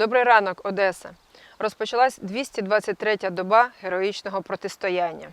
Добрий ранок, Одеса. Розпочалась 223-я доба героїчного протистояння.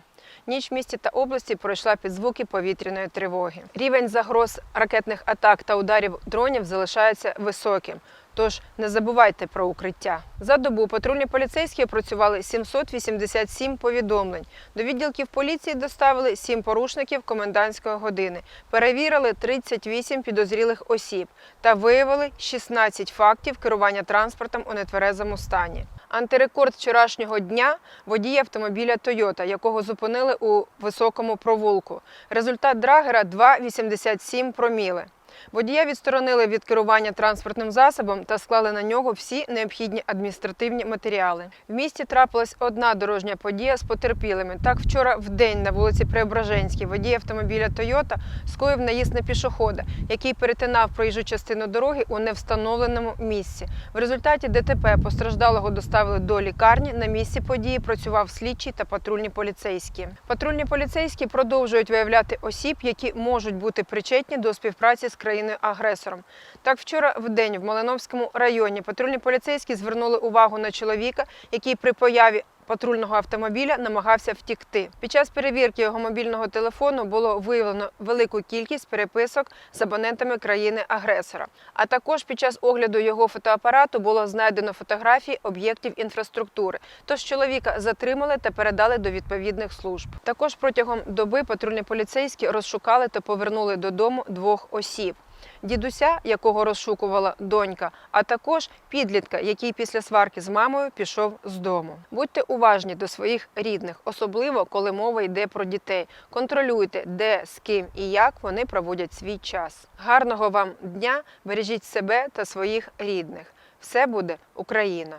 Ніч в місті та області пройшла під звуки повітряної тривоги. Рівень загроз ракетних атак та ударів дронів залишається високим. Тож не забувайте про укриття. За добу патрульні поліцейські опрацювали 787 повідомлень. До відділків поліції доставили 7 порушників комендантської години, перевірили 38 підозрілих осіб та виявили 16 фактів керування транспортом у нетверезому стані. Антирекорд вчорашнього дня водій автомобіля Toyota, якого зупинили у високому провулку. Результат драгера 2,87 проміли. Водія відсторонили від керування транспортним засобом та склали на нього всі необхідні адміністративні матеріали. В місті трапилась одна дорожня подія з потерпілими. Так, вчора в день на вулиці Преображенській водій автомобіля Toyota скоїв наїзд на пішохода, який перетинав проїжджу частину дороги у невстановленому місці. В результаті ДТП постраждалого доставили до лікарні. На місці події працював слідчий та патрульні поліцейські. Патрульні поліцейські продовжують виявляти осіб, які можуть бути причетні до співпраці з країною-агресором. Так, вчора в день в Малиновському районі патрульні поліцейські звернули увагу на чоловіка, який при появі патрульного автомобіля намагався втікти. Під час перевірки його мобільного телефону було виявлено велику кількість переписок з абонентами країни-агресора. А також під час огляду його фотоапарату було знайдено фотографії об'єктів інфраструктури. Тож чоловіка затримали та передали до відповідних служб. Також протягом доби патрульні поліцейські розшукали та повернули додому двох осіб. Дідуся, якого розшукувала донька, а також підлітка, який після сварки з мамою пішов з дому. Будьте уважні до своїх рідних, особливо коли мова йде про дітей. Контролюйте, де, з ким і як вони проводять свій час. Гарного вам дня! Бережіть себе та своїх рідних. Все буде Україна!